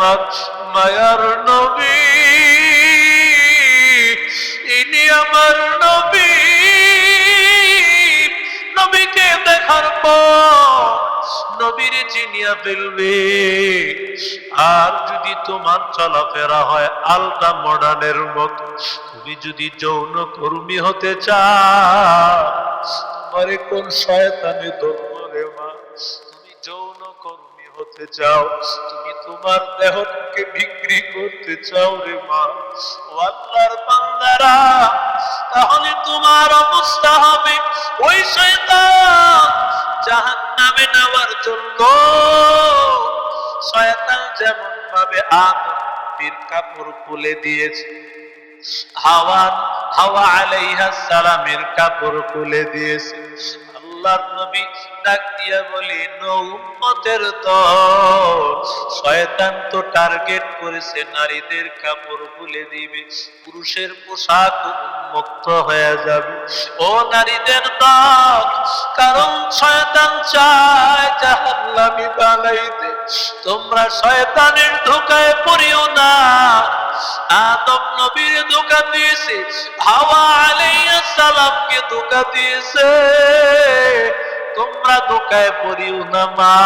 আমার মায়ার নবী। ইনি আমার নবী। নবীকে দেখার পর নবীর চিনিয়া ফেলবে। আর যদি তোমার চলাফেরা হয় আলটা মডার্নের মতো, তুমি যদি যৌন কর্মী হতে চাও কোন শয়তানে ধরবো রে মা? তুমি যৌন কর্মী হতে চাও তোমার দেহকে বিক্রি করতে চাও রে মা ও আল্লাহর বান্দারা, তাহলে তোমার অবস্থা হবে ওই শয়তান জাহান নেওয়ার জন্য। শয়তান যেমন ভাবে আদমের কাপড় খুলে দিয়েছে, হাওয়া হাওয়া আলাইহা সালামের কাপড় খুলে দিয়েছে। আল্লাহর নবী ডাক দিয়া বলি নৌমতের দল শয়তান তো টার্গেট করেছে, নারীদের কাপড় খুলে দিবে, পুরুষের পোশাক মুক্ত হয়ে যাবে। ও নারীদের দল কারণ শয়তান চায় জাহান্নামি বানাইতে। তোমরা শয়তানের ধোকায় পড়িও না। আদম নবীর ধোকা দিয়েছে, হাওয়া আলাইহিস সালামকে ধোকা দিয়েছে। তোমরা ধোকায় পড়িও না, মা।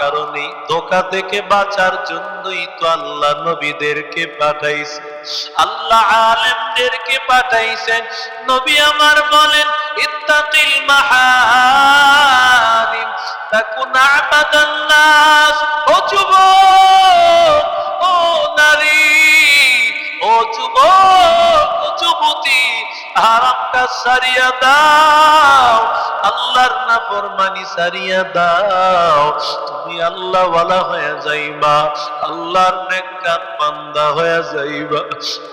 কারণ এই ধোকা থেকে বাঁচার জন্যই তো আল্লাহ নবীদেরকে পাঠাইছে। আল্লাহ আলেমদেরকে পাঠাইছেন নবী আমার বলেন, ইত্তাকিল মাহারিম তাকুন আবাদান ও যুবক, ও নারী, ও যুবক, ও যুবতী, হারামটা সারিয়া দাও, আল্লাহর নাফরমানি সারিয়া দাও, তুমি আল্লাহ ওয়ালা হয়ে যাইবা, আল্লাহর নেককার বান্দা হয়ে যাইবা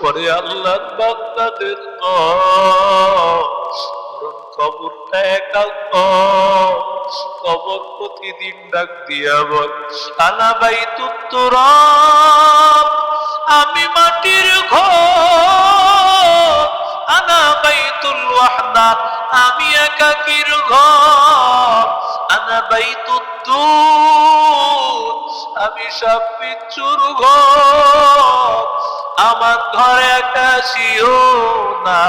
পরে আল্লাহর বান্দাদের কবরটা একান্ত কবর প্রতিদিন ডাক দিয়া বল আনা বাই তুত্তর আমি মাটির ঘর। আনা বাইতুল ওয়াহদা আমি একাকির ঘর। আনা বাইতুদ্দুর আমি সব বিচ্ছুর ঘর। আমার ঘরে একা না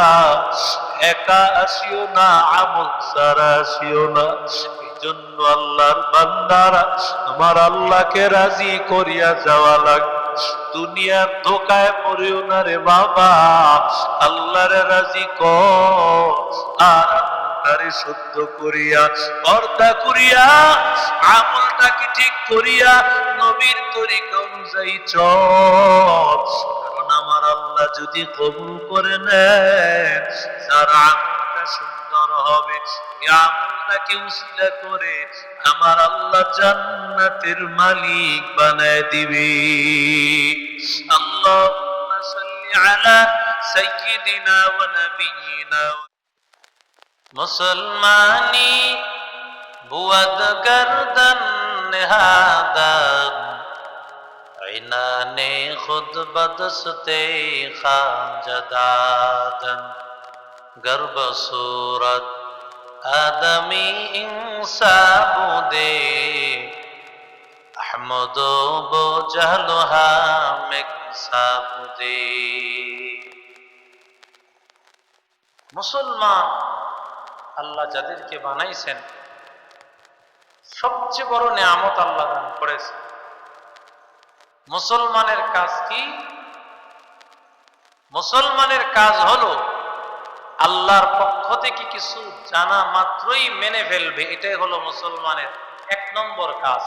একা আসিও না, আমল সারা আসিও না। জন্য আল্লাহর বান্দারা, আমার আল্লাহকে রাজি করিয়া যাওয়া লাগবে দুনিয়ার ধোকায় পড়িও না রে বাবা, আল্লাহরে রাজি কর। আর আমলটারে শুদ্ধ করিয়া, পর্দা করিয়া, আমলটাকে ঠিক করিয়া, নবীর তরিকা অনুযায়ী আমার আল্লাহ যদি কবুল করে নেন তার আমলটা সুন্দর হবে এই আমলটাকে উসিলা করে আমার আল্লাহ জান্নাতের মালিক বানায় দিবে اللهم صل على سيدنا ونبينا মুসলমানি বুয়াদ গর্দন নেহাদান আইনানে খুদ বদসতে খাজাদাদন গর্ব সুরত আদমি ইনসাবুদে আহমদ বোজালুহামেকসাবুদে মুসলমান আল্লাহ যাদেরকে বানাইছেন, সবচেয়ে বড় নিয়ামত আল্লাহ দান করেছেন। মুসলমানের কাজ কি মুসলমানের কাজ হলো আল্লাহর পক্ষ থেকে কিছু জানা মাত্রই মেনে ফেলবে এটাই হলো মুসলমানের এক নম্বর কাজ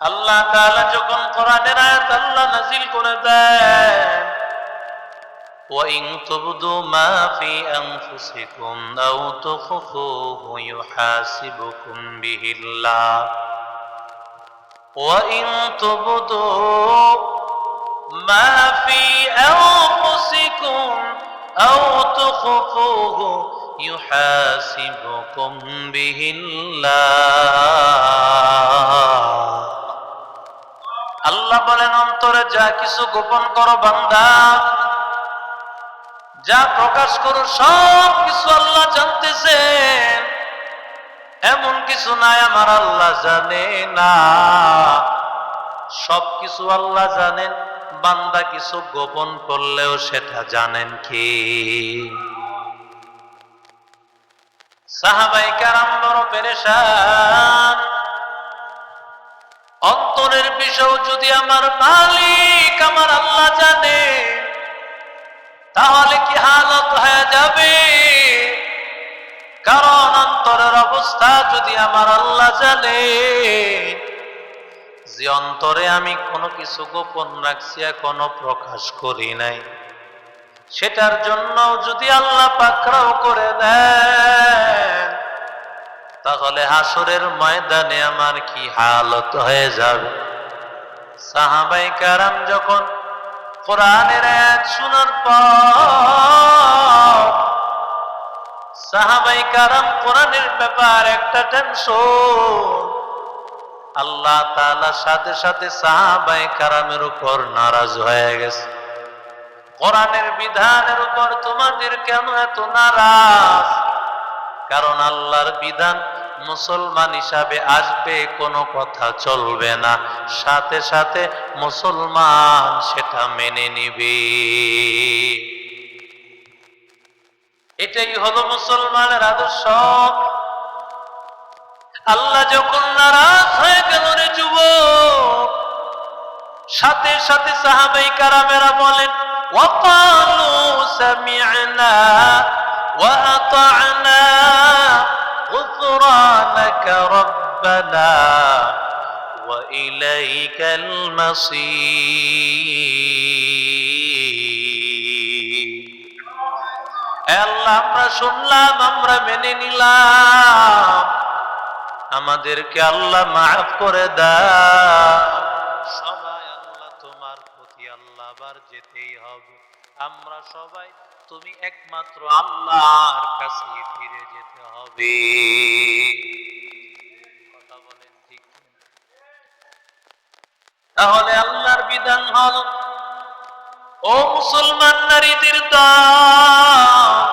আল্লাহ তাআলা যখন কোরআনের আয়াত আল্লাহ নাজিল করে দেন وإن تبدوا ما في أنفسكم أو تخفوه يحاسبكم به الله وإن تبدوا ما في أنفسكم أو تخفوه يحاسبكم به الله আল্লাহ বলেন অন্তরে যা কিছু গোপন করো বান্দা যা প্রকাশ করো সব কিছু আল্লাহ জানতেছেন এমন কিছু নাই, আমার আল্লাহ জানে না। সব কিছু আল্লাহ জানেন, বান্দা কিছু গোপন করলেও সেটা জানেন কি? সাহাবাই কারাম বড় পেরেশান। অন্তরের বিষয় যদি আমার মালিক আমার আল্লাহ জানে, তাহলে কি হালত হয়ে যাবে? কারণ অন্তরের অবস্থা যদি আমার আল্লাহ জানে, যে অন্তরে আমি কোনো কিছু গোপন রাখছি, এখনও প্রকাশ করি নাই। সেটার জন্য যদি আল্লাহ পাকড়াও করে দেন, তাহলে হাসরের ময়দানে আমার কি হালত হয়ে যাবে? সাহাবাই কারাম যখন কোরআনের এক শোনার পর সাহাবাই কারাম কোরআনের ব্যাপার একটা টেনশন আল্লাহ তাআলা সাথে সাথে সাহাবাই কারামের উপর নারাজ হয়ে গেছে। কোরআনের বিধানের উপর তোমাদের কেন এত নারাজ? কারণ আল্লাহর বিধান মুসলমান হিসাবে আসবে, কোনো কথা চলবে না। সাথে সাথে মুসলমান সেটা মেনে নিবে। এটাই হলো মুসলমানের আদর্শ আল্লাহ যখন নারাজ হয়ে গেল রে যুবক সাথে সাথে সাহাবাই কারামেরা বলেন وقالوا سمعنا وأطعنا غفرانك ربنا وإليك المصير আল্লাহ, আমরা শুনলাম, আমরা মেনে নিলাম। আমাদেরকে আল্লাহ মাফ করে দাও। সবাই আল্লাহ তোমার প্রতি আল্লাহ আবার যেতেই হবে। আমরা সবাই, তুমি একমাত্র আল্লাহর কাছে ফিরে যেতে হবে। কথা বলেন ঠিক তাহলে আল্লাহর বিধান হল, ও মুসলমান নারীদের দল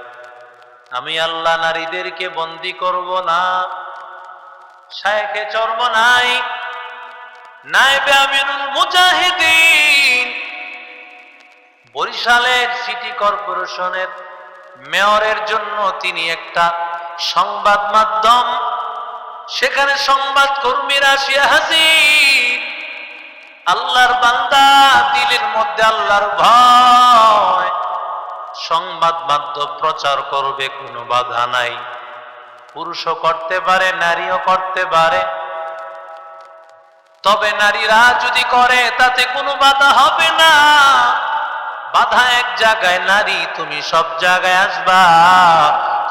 আমি আল্লাহ নারীদেরকে বন্দি করব না। শায়েখে চর্ম নাই। নাইবে আমিরুল মুজাহিদিন। বরিশালের সিটি কর্পোরেশনের মেয়রের জন্য তিনি একটা সংবাদ মাধ্যম। সেখানে সংবাদ কর্মীরা হাজির। আল্লাহর বান্দা, দিলের মধ্যে আল্লাহর ভয়। সংবাদ মাধ্যম প্রচার করবে, কোনো বাধা নাই। পুরুষও করতে পারে, নারীও করতে পারে। তবে নারীরা যদি করে, তাতে কোনো বাধা হবে না। বাধা এক জায়গায়, নারী তুমি সব জায়গায় আসবা।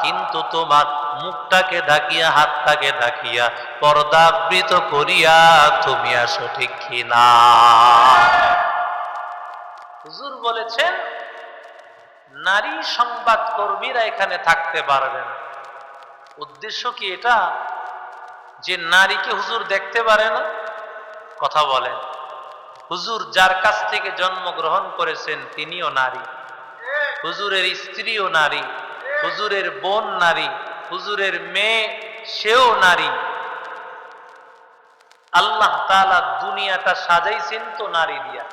কিন্তু তোমার মুখটাকে ঢাকিয়া, হাতটাকে ঢাকিয়া পর্দাবৃত করিয়া তুমি আসো ঠিক কিনা। হুজুর বলেছেন নারী সংবাদ কর্মীরা এখানে থাকতে পারবেন উদ্দেশ্য কি এটা? যে নারীকে হুজুর দেখতে পারে না? কথা বলেন। হুজুর যার কাছ থেকে জন্মগ্রহণ করেছেন তিনিও নারী। হুজুরের স্ত্রীও নারী। হুজুরের বোন নারী। হুজুরের মেয়ে, সেও নারী। আল্লাহ তালা দুনিয়াটা সাজাইছেন তো নারী দিয়া।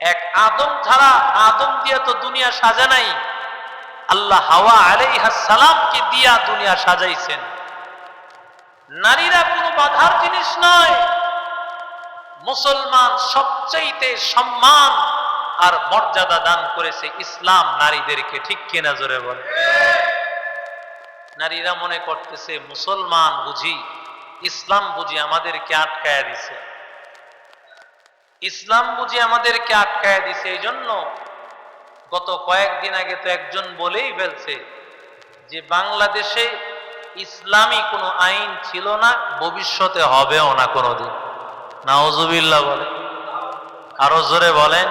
এক আদম ছাড়া আদম দিয়া তো দুনিয়া সাজা নাই। আল্লাহ হাওয়া আলাইহাস সালামকে দিয়া দুনিয়া সাজাইছেন। নারীরা কোনো বাধার জিনিস নয়। মুসলমান সবচাইতে সম্মান আর মর্যাদা দান করেছে ইসলাম নারীদেরকে, ঠিক কিনা জোরে বলে নারীরা মনে করতেছে, মুসলমান বুঝি, ইসলাম বুঝি আমাদেরকে আটকায়া দিছে। ইসলাম বুঝি আমাদেরকে আটকায় দিছে এই জন্য গত কয়েকদিন আগে তো একজন বলেই ফেলছে যে বাংলাদেশে ইসলামী কোনো আইন ছিল না, ভবিষ্যতে হবেও না কোনোদিন। নাওজুবিল্লাহ বলে আরও জোরে বলেন।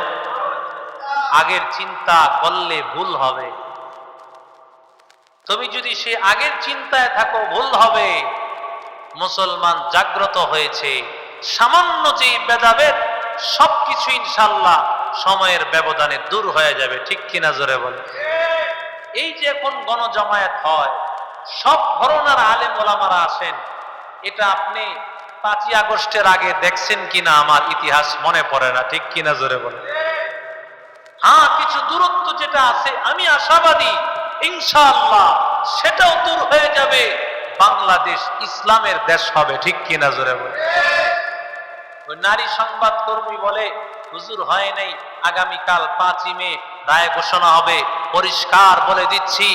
আগের চিন্তা করলে ভুল হবে। তুমি যদি সে আগের চিন্তায় থাকো, ভুল হবে। মুসলমান জাগ্রত হয়েছে। সামান্য যে ভেদাভেদ সবকিছু ইনশাল্লাহ সময়ের ব্যবধানে দূর হয়ে যাবে, ঠিক কিনা জোরে বলে এই যে এখন গণজমায়েত হয়, সব ধরনের আলেম ওলামারা আসেন, এটা আপনি পাঁচই আগস্টের আগে দেখছেন কিনা আমার ইতিহাস মনে পড়ে না, ঠিক কিনা জোরে বলে হ্যাঁ কিছু দূরত্ব যেটা আছে, আমি আশাবাদী, ইনশাআল্লাহ সেটাও দূর হয়ে যাবে, বাংলাদেশ ইসলামের দেশ হবে, ঠিক কিনা জোরে বলে নারী সংবাদ কর্মী বলে, হুজুর হয় নাই, আগামীকাল পাঁচই মে রায় ঘোষণা হবে। পরিষ্কার বলে দিচ্ছি,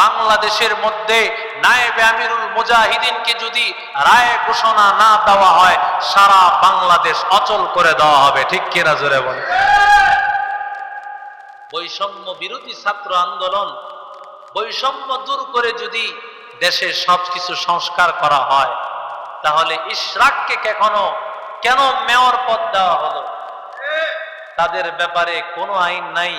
বাংলাদেশের মধ্যে নায়েবে আমিরুল মুজাহিদিনকে যদি রায় ঘোষণা না দেওয়া হয়, সারা বাংলাদেশ অচল করে দেওয়া হবে। ঠিক কিনা জোরে বলে বৈষম্য বিরোধী ছাত্র আন্দোলন, বৈষম্য দূর করে যদি দেশে সবকিছু সংস্কার করা হয়, তাহলে ইশরাককে কখনো কেন মেয়র পদ দেওয়া হলো? তাদের ব্যাপারে কোনো আইন নাই।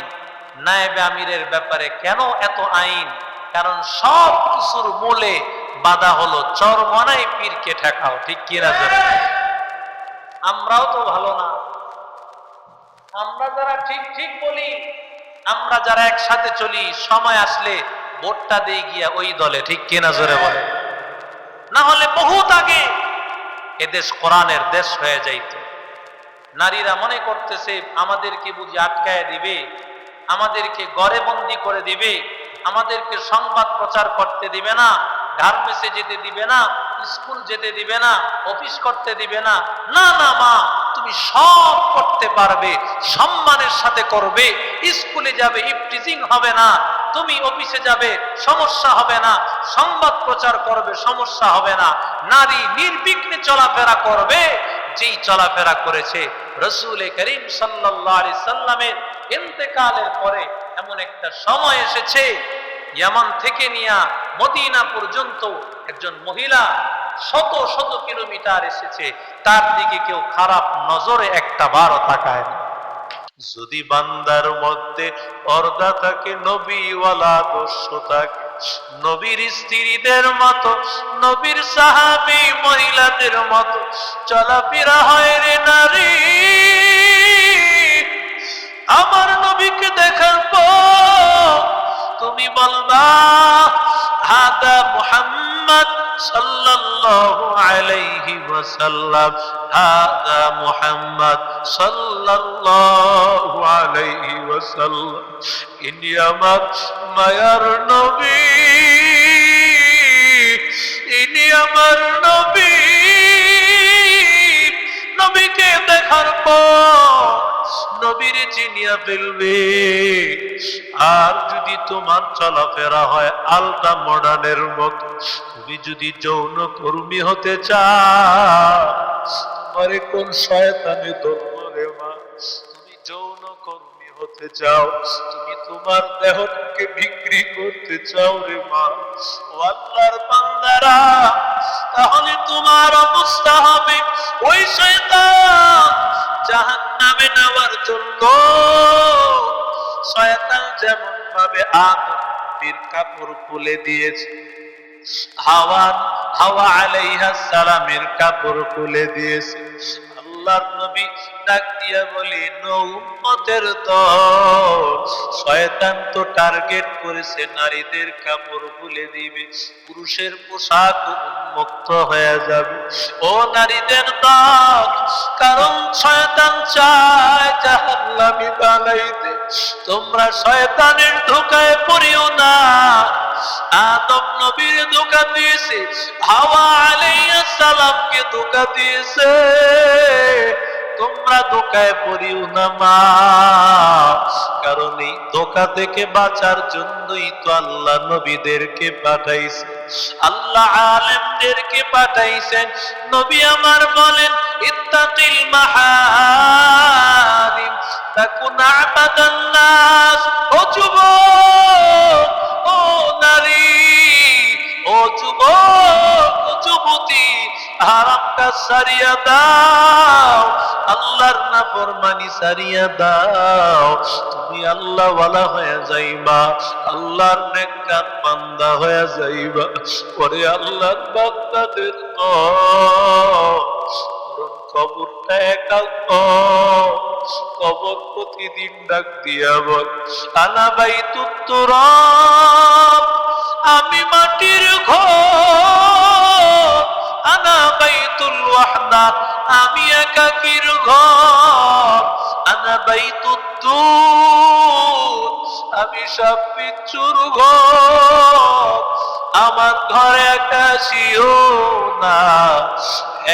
নায়েবে আমিরের ব্যাপারে কেন এত আইন? কারণ সব কিছুর মূলে বাধা হলো চরমনাই পীরকে ঠেকাও, ঠিক কিনা জানো আমরাও তো ভালো না। আমরা যারা ঠিক ঠিক বলি, আমরা যারা একসাথে চলি, সময় আসলে ভোটটা দিয়ে গিয়া ওই দলে, ঠিক কিনা জোরে বলে না হলে বহুত আগে এদেশ কোরআনের দেশ হয়ে যাইত। নারীরা মনে করতেছে, আমাদেরকে বুঝি আটকায় দিবে, আমাদেরকে গড়ে বন্দি করে দিবে, আমাদেরকে সংবাদ প্রচার করতে দিবে না গার্মেন্টসে যেতে দিবে না, স্কুল যেতে দিবে না, অফিস করতে দিবে না। না না, মা, তুমি সব করতে পারবে, সম্মানের সাথে করবে, স্কুলে যাবে, ইফটিজিং হবে না তুমি অফিসে যাবে, সমস্যা হবে না। সংবাদ প্রচার করবে, সমস্যা হবে না। নারী নির্বিঘ্নে চলাফেরা করবে, যেই চলাফেরা করেছে রসুল করিম সাল্লাল্লাহু সাল্লামের ইন্তেকালের পরে এমন একটা সময় এসেছে, ইয়ামান থেকে নিয়া মদিনা পর্যন্ত একজন মহিলা শত শত কিলোমিটার এসেছে। তার দিকে কেউ খারাপ নজরে একটা বারও তাকায় না যদি বান্দার মধ্যে পর্দা থাকে, নবীওয়ালা দস্য থাকে, নবীর স্ত্রীদের মতো, নবীর সাহাবি মহিলাদের মতো, চলাফেরা হয় রে নারী। আমার নবীকে দেখার পর তুমি বলবা, হাদা মুহাম্মদ সাল্লাল্লাহু আলাইহি ওয়াসাল্লাম, হাদা মুহাম্মদ সাল্লাল্লাহু আলাইহি ওয়াসাল্লাম, ইনি আমার মায়ার নবী, ইনি আমার নবী, নবীকে দেখার পর নবীর চিনিয়া ফেলবে। আর যদি তোমার চলাফেরা হয় আলটা মডার্নের মত, তুমি যদি যৌন কর্মী হতে চাও কোন শয়তানে ধরব রে মা? তুমি যৌন কর্মী হতে চাও, তুমি তোমার দেহকে বিক্রি করতে চাও রে মা। ও আল্লাহর বান্দারা, তাহলে তোমার অবস্থা হবে ওই শয়তান জাহান নামে নেওয়ার জন্য। শয়তান যেমন ভাবে আদম নবীর কাপড় খুলে দিয়েছে, হাওয়া হাওয়া আলাইহা সালামের কাপড় খুলে দিয়েছে। আল্লাহর নবী ডাক দিয়া বলি নৌমতের দল। শয়তান তো টার্গেট করেছে, নারীদের কাপড় খুলে দিবে, পুরুষের পোশাক উন্মুক্ত হয়ে যাবে। ও নারীদের দল, কারণ শয়তান চায় জাহান্নামী বানাইতে। তোমরা শয়তানের ধোকায় পড়িও না। আদম নবীর ধোকা দিয়েছে, হাওয়া সালামকে ধোকা দিয়েছে। তোমরা ধোকায় পড়িও না মা। কারণ এই ধোকা থেকে বাঁচার জন্যই তো আল্লাহ নবীদেরকে পাঠাইছে। আল্লাহ আলেমদেরকে পাঠাইছেন নবী আমার বলেন, ইত্তাকিল মাহারিম, তাকুন আবাদান নাস। ও যুবক, ও নারী, ও যুবক হারামটা সারিয়া দাও, আল্লাহর না ফরমানি সারিয়া দাও। তুমি আল্লাহ ওয়ালা হয়ে যাইবা, আল্লাহর নেককার বান্দা হয়ে যাইবা। পরে আল্লাহর বান্দাদের কবরটা একা কবর প্রতিদিন ডাক দিয়া বল আনা বাই তুত্তর আমি মাটির ঘর বাইতুল আমি একাকির ঘর, আনা বাইতুদ্দুর আমি সব বিচ্ছুর ঘর। আমার ঘরে একা আসিও না,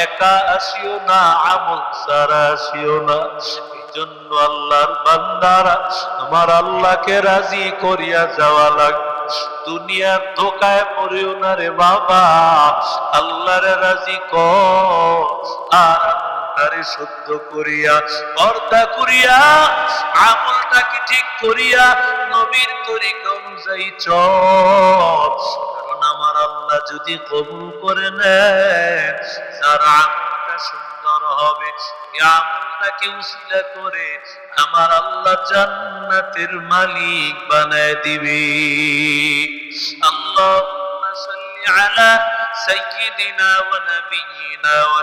একা আসিও না, আমল সারা আসিও না। এই জন্য আল্লাহর বান্দারা, আমার আল্লাহকে রাজি করিয়া যাওয়া লাগবে। দুনিয়ার ধোকায় পড়িও না রে বাবা। আল্লাহরে রাজি কর। আর আমলটারে শুদ্ধ করিয়া, পর্দা করিয়া, আমলটাকে ঠিক করিয়া নবীর তরিকা অনুযায়ী চল। কারণ আমার আল্লাহ যদি কবুল করে নেন তার আমলটা আমার হবে। আমলটাকে উসিলা করে আমার আল্লাহ জান্নাতের মালিক বানায় দিবে। আল্লাহ সাল্লি আলা সাইয়্যিদিনা ওয়া নবিয়িনা ওয়া